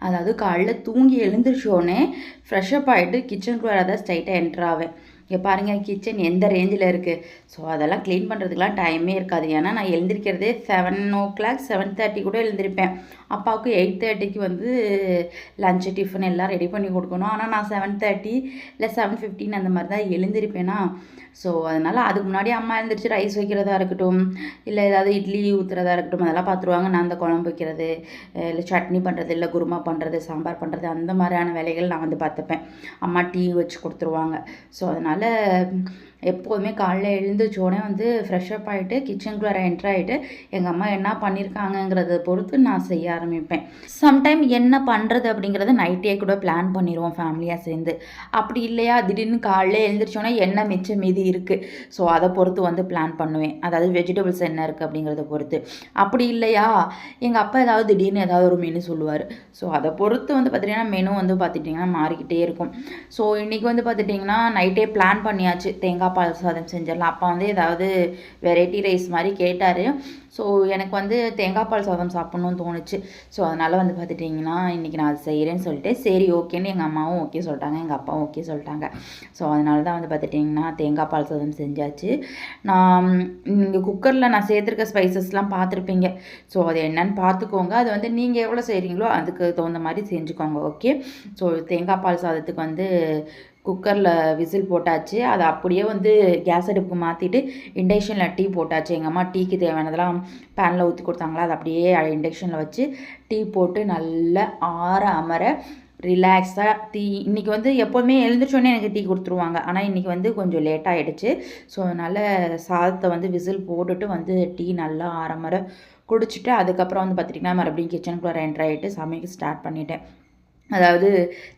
அதாவது காலைல தூங்கி எழுந்திரிச்சோடனே ஃப்ரெஷ்அப் ஆகிட்டு கிச்சனுக்குள்ளே தான் ஸ்ட்ரைட்டாக என்ட்ரு ஆவேன். இங்கே பாருங்கள் கிச்சன் எந்த ரேஞ்சில் இருக்குது ஸோ அதெல்லாம் க்ளீன் பண்ணுறதுக்குலாம் டைமே இருக்காது. ஏன்னா நான் எழுந்திரிக்கிறதே seven o'clock seven thirty கூட எழுந்திருப்பேன். அப்பாவுக்கு எயிட் தேர்ட்டிக்கு வந்து லஞ்சு டிஃபன் எல்லாம் ரெடி பண்ணி கொடுக்கணும். ஆனால் நான் செவன் தேர்ட்டி இல்லை செவன் ஃபிஃப்டின் அந்த மாதிரி தான் எழுந்திருப்பேனா? ஸோ அதனால் அதுக்கு முன்னாடி அம்மா எழுந்திரிச்சு ரைஸ் வைக்கிறதா இருக்கட்டும் இல்லை ஏதாவது இட்லி ஊற்றுறதா இருக்கட்டும் அதெல்லாம் பார்த்துருவாங்க நான் அந்த குழம்பு வைக்கிறது இல்லை சட்னி பண்ணுறது இல்லை குருமா பண்ணுறது சாம்பார் பண்ணுறது அந்த மாதிரியான வேலைகள் நான் வந்து பார்த்துப்பேன் அம்மா டீ வச்சு கொடுத்துருவாங்க. ஸோ அதனால் அதனால் எப்போதுமே காலைல எழுந்துச்சோடனே வந்து ஃப்ரெஷ்அப் ஆகிட்டு கிச்சனுக்குள்ளே என்ட்ரு ஆகிட்டு எங்கள் அம்மா என்ன பண்ணியிருக்காங்கங்கிறத பொறுத்து நான் செய்ய ஆரம்பிப்பேன். சம்டைம் என்ன பண்ணுறது அப்படிங்கிறத நைட்டே கூட பிளான் பண்ணிடுவோம் ஃபேமிலியாக சேர்ந்து. அப்படி இல்லையா? திடீர்னு காலைல எழுந்திரிச்சோன்னே என்ன மிச்சம் மீதி இருக்குது ஸோ அதை பொறுத்து வந்து பிளான் பண்ணுவேன். அதாவது வெஜிடபிள்ஸ் என்ன இருக்குது அப்படிங்கிறத பொறுத்து. அப்படி இல்லையா? எங்கள் அப்பா ஏதாவது திடீர்னு ஏதாவது ஒரு மெனு சொல்லுவார். ஸோ அதை பொறுத்து வந்து பார்த்துட்டிங்கன்னா மெனு வந்து பார்த்துட்டிங்கன்னா மாறிக்கிட்டே இருக்கும். ஸோ இன்றைக்கி வந்து பார்த்துட்டிங்கன்னா நைட்டே பிளான் பண்ணியாச்சு. தேங்காய் பால் சாதம் செஞ்சிடலாம். அப்பா வந்து ஏதாவது வெரைட்டி ரைஸ் மாதிரி கேட்டார். ஸோ எனக்கு வந்து தேங்காய் பால் சாதம் சாப்பிட்ணுன்னு தோணுச்சு. ஸோ அதனால் வந்து பார்த்துட்டிங்கன்னா இன்றைக்கி நான் அது செய்கிறேன்னு சொல்லிட்டு சரி ஓகேன்னு எங்கள் அம்மாவும் ஓகே சொல்லிட்டாங்க. எங்கள் அப்பாவும் ஓகே சொல்லிட்டாங்க. ஸோ அதனால தான் வந்து பார்த்துட்டிங்கன்னா தேங்காய் பால் சாதம் செஞ்சாச்சு. நான் இங்கே குக்கரில் நான் சேர்த்துருக்க ஸ்பைசஸ்லாம் பார்த்துருப்பீங்க ஸோ அது என்னன்னு பார்த்துக்கோங்க அது வந்து நீங்கள் எவ்வளோ செய்கிறீங்களோ அதுக்கு தகுந்த மாதிரி செஞ்சுக்கோங்க ஓகே ஸோ தேங்காய் பால் சாதத்துக்கு வந்து குக்கரில் விசில் போட்டாச்சு. அதை அப்படியே வந்து கேஸ் அடுப்புக்கு மாற்றிட்டு இண்டக்ஷனில் டீ போட்டாச்சு. எங்கள் அம்மா டீக்கு தேவையானதெல்லாம் பேனில் ஊற்றி கொடுத்தாங்களா அதை அப்படியே இண்டக்ஷனில் வச்சு டீ போட்டு நல்லா ஆற அமர ரிலாக்ஸாக டீ. இன்றைக்கி வந்து எப்போதுமே எழுந்திரிச்சோடனே எனக்கு டீ கொடுத்துருவாங்க. ஆனால் இன்றைக்கி வந்து கொஞ்சம் லேட் ஆகிடுச்சு ஸோ அதனால் சாதத்தை வந்து விசில் போட்டுட்டு வந்து டீ நல்லா ஆரம்பர குடிச்சிட்டு அதுக்கப்புறம் வந்து பார்த்திங்கன்னா மறுபடியும் கிச்சனுக்குள்ளே என்ட்ரு ஆகிட்டு சமைக்க ஸ்டார்ட் பண்ணிட்டேன். அதாவது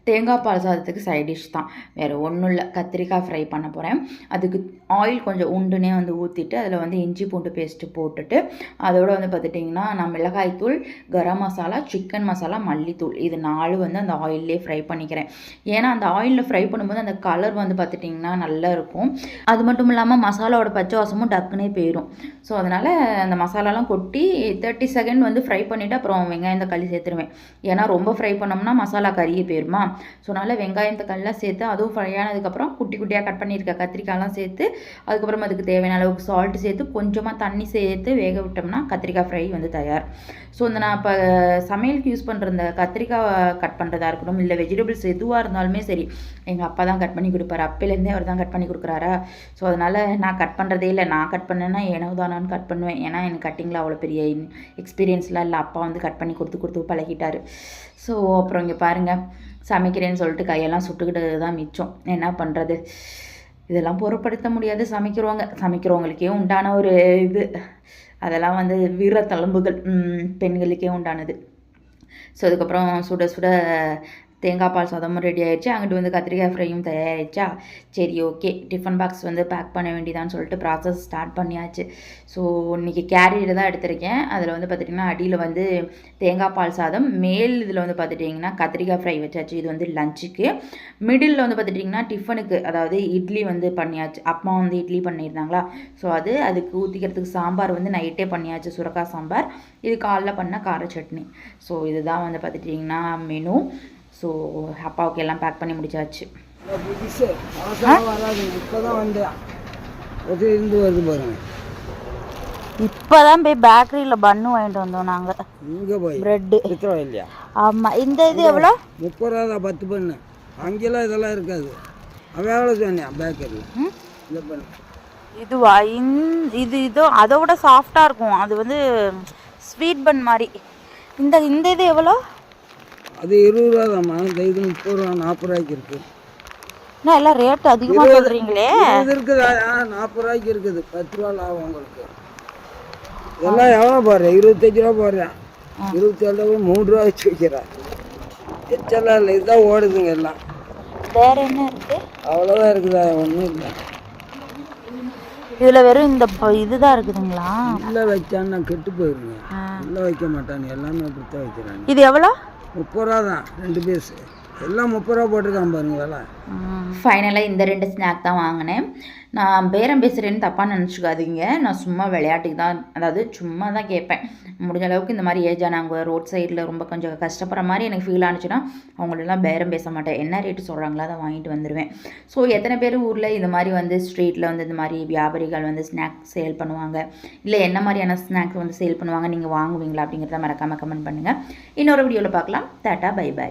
தேங்காய் பால் சாதத்துக்கு சைட் டிஷ் தான். வேறு ஒன்றும் இல்லை. கத்திரிக்காய் ஃப்ரை பண்ண போகிறேன் அதுக்கு ஆயில் கொஞ்சம் உண்டுனே வந்து ஊற்றிட்டு அதில் வந்து இஞ்சி பூண்டு பேஸ்ட்டு போட்டுட்டு அதோட வந்து பார்த்துட்டிங்கன்னா நான் மிளகாய்த்தூள் கரம் மசாலா சிக்கன் மசாலா மல்லித்தூள். இது நாலு வந்து அந்த ஆயிலே ஃப்ரை பண்ணிக்கிறேன். ஏன்னா அந்த ஆயிலில் ஃப்ரை பண்ணும்போது அந்த கலர் வந்து பார்த்துட்டிங்கன்னா நல்லா இருக்கும். அது மட்டும் இல்லாமல் மசாலாவோட பச்சை வாசமும் டக்குனே போயிடும் ஸோ அதனால் அந்த மசாலாலாம் கொட்டி தேர்ட்டி செகண்ட் வந்து ஃப்ரை பண்ணிவிட்டு அப்புறம் வெங்காயம் தக்காளி சேர்த்துருவேன். ஏன்னா ரொம்ப ஃப்ரை பண்ணோம்னா மசாலா கறியே போயிருமா? ஸோ அதனால் வெங்காயம் தக்காளிலாம் சேர்த்து அதுவும் ஃப்ரை ஆனதுக்கப்புறம் குட்டி குட்டியாக கட் பண்ணியிருக்க கத்திரிக்காய்லாம் சேர்த்து அதுக்கப்புறம் அதுக்கு தேவையான அளவுக்கு சால்ட் சேர்த்து கொஞ்சமாக தண்ணி சேர்த்து வேக விட்டோம்னா கத்திரிக்காய் ஃப்ரை வந்து தயார். ஸோ இந்த நான் இப்போ சமையலுக்கு யூஸ் பண்ணுற இந்த கத்திரிக்காய் கட் பண்ணுறதா இருக்கட்டும் இல்லை வெஜிடபிள்ஸ் எதுவாக இருந்தாலுமே சரி எங்கள் அப்பா தான் கட் பண்ணி கொடுப்பாரு. அப்போலேருந்தே அவர் தான் கட் பண்ணி கொடுக்குறாரா? ஸோ அதனால் நான் கட் பண்ணுறதே இல்லை. நான் கட் பண்ணேன்னா எனவு தானான்னு கட் பண்ணுவேன். ஏன்னா எனக்கு கட்டிங்கில் அவ்வளோ பெரிய எக்ஸ்பீரியன்ஸ்லாம் இல்லை. அப்பா வந்து கட் பண்ணி கொடுத்து கொடுத்து பழகிட்டார். ஸோ அப்புறம் இங்கே பாருங்கள் பாருங்கள் சமைக்கிறேன்னு சொல்லிட்டு கையெல்லாம் சுட்டுக்கிட்டு தான் மிச்சம். என்ன பண்ணுறது இதெல்லாம் பொருட்படுத்த முடியாது சமைக்கிறவங்க. சமைக்கிறவங்களுக்கே உண்டான ஒரு இது. அதெல்லாம் வந்து வீர தழும்புகள். பெண்களுக்கே உண்டானது. ஸோ அதுக்கப்புறம் சுட சுட தேங்காய் பால் சாதமும் ரெடி ஆயிடுச்சு. அங்கிட்டு வந்து கத்திரிக்காய் ஃப்ரையும் தயாராகிடுச்சா சரி ஓகே டிஃபன் பாக்ஸ் வந்து பேக் பண்ண வேண்டியதான்னு சொல்லிட்டு ப்ராசஸ் ஸ்டார்ட் பண்ணியாச்சு. ஸோ இன்றைக்கி கேரியர் தான் எடுத்திருக்கேன். அதில் வந்து பார்த்திங்கன்னா அடியில் வந்து தேங்காய் பால் சாதம் மேல் இதில் வந்து பார்த்துட்டிங்கன்னா கத்திரிக்காய் ஃப்ரை வச்சாச்சு. இது வந்து லஞ்சுக்கு மிடில் வந்து பார்த்துட்டிங்கன்னா டிஃபனுக்கு அதாவது இட்லி வந்து பண்ணியாச்சு. அப்பா வந்து இட்லி பண்ணியிருந்தாங்களா? ஸோ அது அதுக்கு ஊற்றிக்கிறதுக்கு சாம்பார் வந்து நைட்டே பண்ணியாச்சு. சுரக்காய் சாம்பார். இது காலைல பண்ண கார சட்னி. ஸோ இதுதான் வந்து பார்த்துட்டிங்கன்னா மெனு ஸோ அப்பாவுக்கு எல்லாம் பேக் பண்ணி முடிச்சாச்சு. புதுசு. வராது. இப்போதான் வந்தேன். அது இருந்து வருது பாருங்க. இப்போ தான் போய் பேக்கரியில் பன்னு வாங்கிட்டு வந்தோம் நாங்கள் இங்கே போய். ப்ரெட்டு வித்துறோம் இல்லையா ஆமாம் இந்த இது எவ்வளோ? முப்பது ரூபா தான் பத்து பண்ணு. அங்கெல்லாம் இதெல்லாம் இருக்காது. அவன் எவ்வளோ சொன்னேன்? பேக்கரியில் இந்த பண்ணு. இதுவா? இந் இது இதோ அதை விட சாஃப்டாக இருக்கும். அது வந்து ஸ்வீட் பன் மாதிரி. இந்த இந்த இது எவ்வளோ? அது இருபது ரூபா தான்மா இந்த இது முப்பது ரூபா நாற்பது ரூபாய்க்கு இருக்கு. என்ன எல்லாம் ரேட் அதிகமாக சொல்கிறீங்களே இது இருக்குது. நாற்பது ரூபாய்க்கு இருக்குது. பத்து ரூபா லாபம் உங்களுக்கு. இதெல்லாம் எவ்வளோ போடுறேன் இருபத்தஞ்சி ரூபா போடுறேன் இருபத்தேழு ரூபா மூணு ரூபா வச்சு வைக்கிறேன் எச்செல்லாம் இல்லை. இதுதான் ஓடுதுங்க எல்லாம். வேற என்ன இருக்கு? அவ்வளோதான் இருக்குதா? ஒன்றும் இல்லை. இதில் வெறும் இந்த இதுதான் இருக்குதுங்களா? உள்ளே வச்சான்னா கெட்டு போயிருங்க உள்ளே வைக்க மாட்டானு. எல்லாமே அப்படித்தான் வைக்கிறாங்க. இது எவ்வளோ? முப்பது ரூபா தான் ரெண்டு பீஸ். எல்லாம் முப்பது ரூபா போட்டிருக்கான் பாருங்க ஃபைனலாக இந்த ரெண்டு ஸ்நாக் தான் வாங்கினேன். நான் பேரம் பேசுகிறேன்னு தப்பாக நினச்சிக்காதீங்க. நான் சும்மா விளையாட்டுக்கு தான் அதாவது சும்மா தான் கேட்பேன். முடிஞ்ச அளவுக்கு இந்த மாதிரி ஏஜ் ஆனவங்க ரோட் சைடில் ரொம்ப கொஞ்சம் கஷ்டப்படுற மாதிரி எனக்கு ஃபீல் ஆனிச்சுன்னா அவங்களெல்லாம் பேரம் பேச மாட்டேன். என்ன ரேட்டு சொல்கிறாங்களோ அதை வாங்கிட்டு வந்துடுவேன் ஸோ எத்தனை பேர் ஊரில் இந்த மாதிரி வந்து ஸ்ட்ரீட்டில் வந்து இந்த மாதிரி வியாபாரிகள் வந்து ஸ்நாக் சேல் பண்ணுவாங்க? இல்லை என்ன மாதிரியான ஸ்நாக்ஸ் வந்து சேல் பண்ணுவாங்க? நீங்கள் வாங்குவீங்களா அப்படிங்கிறத மறக்காமல் கமெண்ட் பண்ணுங்கள் இன்னொரு வீடியோவில் பார்க்கலாம். Tata bye by